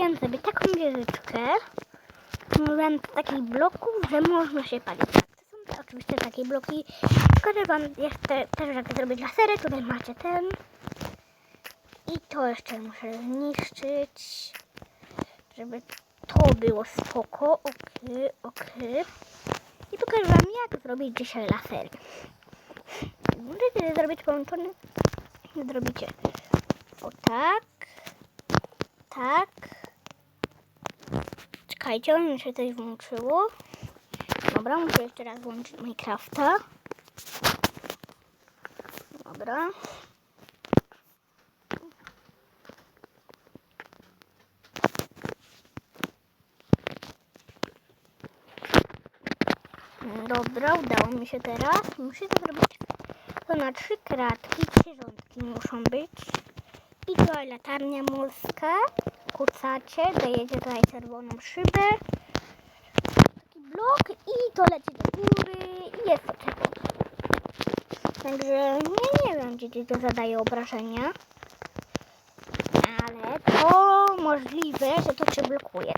Chciałam sobie taką wieżyczkę z takich bloków, że można się palić. Tak, to są oczywiście takie bloki. Pokażę wam jeszcze też jak zrobić lasery. Tutaj macie ten. I to jeszcze muszę zniszczyć, żeby to było spoko. Okej, okej. I pokażę wam jak zrobić dzisiaj lasery. Możecie zrobić połączony. Zrobicie o tak. Tak. Czekajcie, mi się coś włączyło. Dobra, muszę jeszcze raz włączyć Minecrafta. Dobra. Dobra, udało mi się teraz. Muszę to zrobić. To na trzy kratki, trzy rządki muszą być. I tutaj latarnia morska. Kucacie, dajecie tutaj czerwoną szybę. Taki blok i to leci do góry i jest to czerwone. Także nie, nie wiem, gdzie to zadaje obrażenia. Ale to możliwe, że to cię blokuje.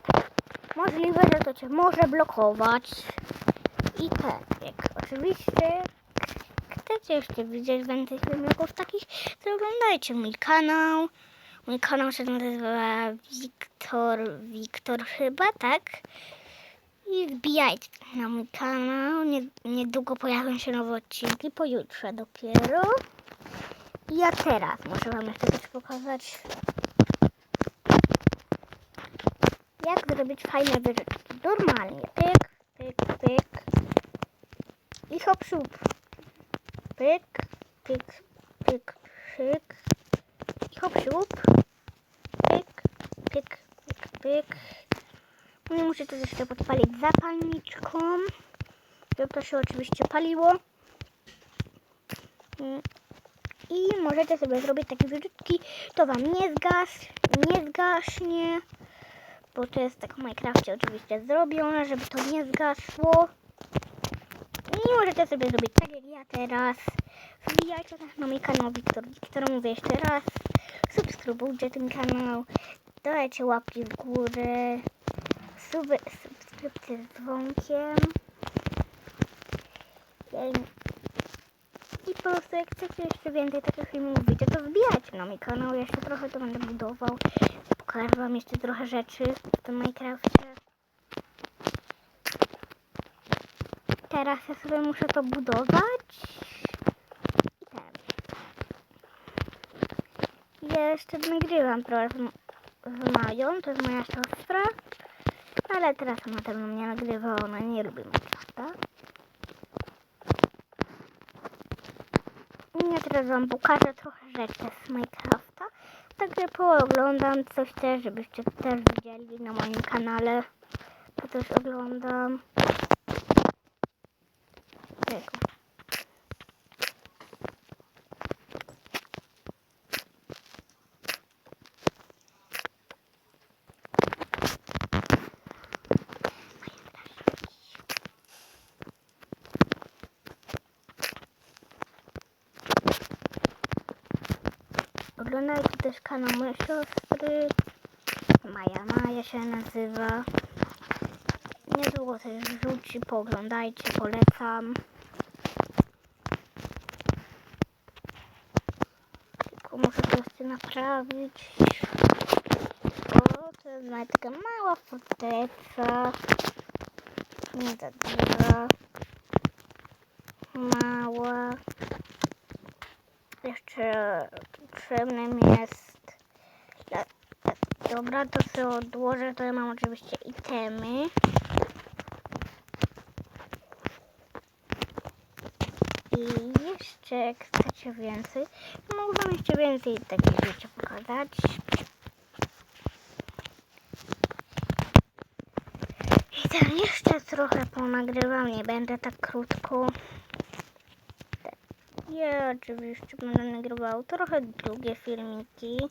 Możliwe, że to cię może blokować. I tak, jak oczywiście chcecie jeszcze widzieć więcej filmików takich, to oglądajcie mój kanał. Mój kanał się nazywa Wiktor, Wiktor chyba, tak? I wbijajcie na mój kanał. Nie, niedługo pojawią się nowe odcinki, pojutrze dopiero. I ja teraz muszę wam jeszcze coś pokazać. Jak zrobić fajne wyżyczki. Normalnie. Pyk, pyk, pyk. I hop, siup. Pyk, pyk, pyk, pyk. Hop, siup. Pyk, pyk, pyk, pyk. Nie muszę to jeszcze podpalić zapalniczką. Żeby to się oczywiście paliło. Mm. I możecie sobie zrobić takie wyrzutki. To wam nie zgas, nie zgaśnie. Bo to jest tak w Minecrafcie oczywiście zrobione, żeby to nie zgasło. I możecie sobie zrobić tak jak ja teraz. Wbijajcie na mój kanał Wiktor. Wiktor mówię jeszcze raz. Subskrybujcie ten kanał. Dajcie łapki w górę. Suby, subskrypcje z dzwonkiem. I po prostu jak chcecie jeszcze więcej takich filmów widzieć, to wbijajcie na mój kanał. Jeszcze trochę to będę budował. Pokażę wam jeszcze trochę rzeczy w tym. Teraz ja sobie muszę to budować. I ten. Ja jeszcze nagrywam trochę z, Mają, to jest moja siostra. Ale teraz ona ze mną nie nagrywa, ona nie lubi Minecrafta. Ja teraz wam pokażę trochę rzeczy z Minecrafta. Także pooglądam coś też, żebyście też widzieli na moim kanale. To też oglądam. Oglądajcie też kanał mojej siostry. Maja Maja się nazywa. Niedługo coś wrzuci, pooglądajcie, polecam. Tylko muszę to jeszcze naprawić. O, to jest taka mała forteca. Nie za duża. Mała. Jeszcze potrzebnym jest... Dobra, to sobie odłożę. To ja mam oczywiście itemy. I jeszcze jak chcecie więcej, mogę wam jeszcze więcej takich rzeczy pokazać. I tak jeszcze trochę ponagrywam, nie będę tak krótko. Ja oczywiście będę nagrywał trochę długie filmiki.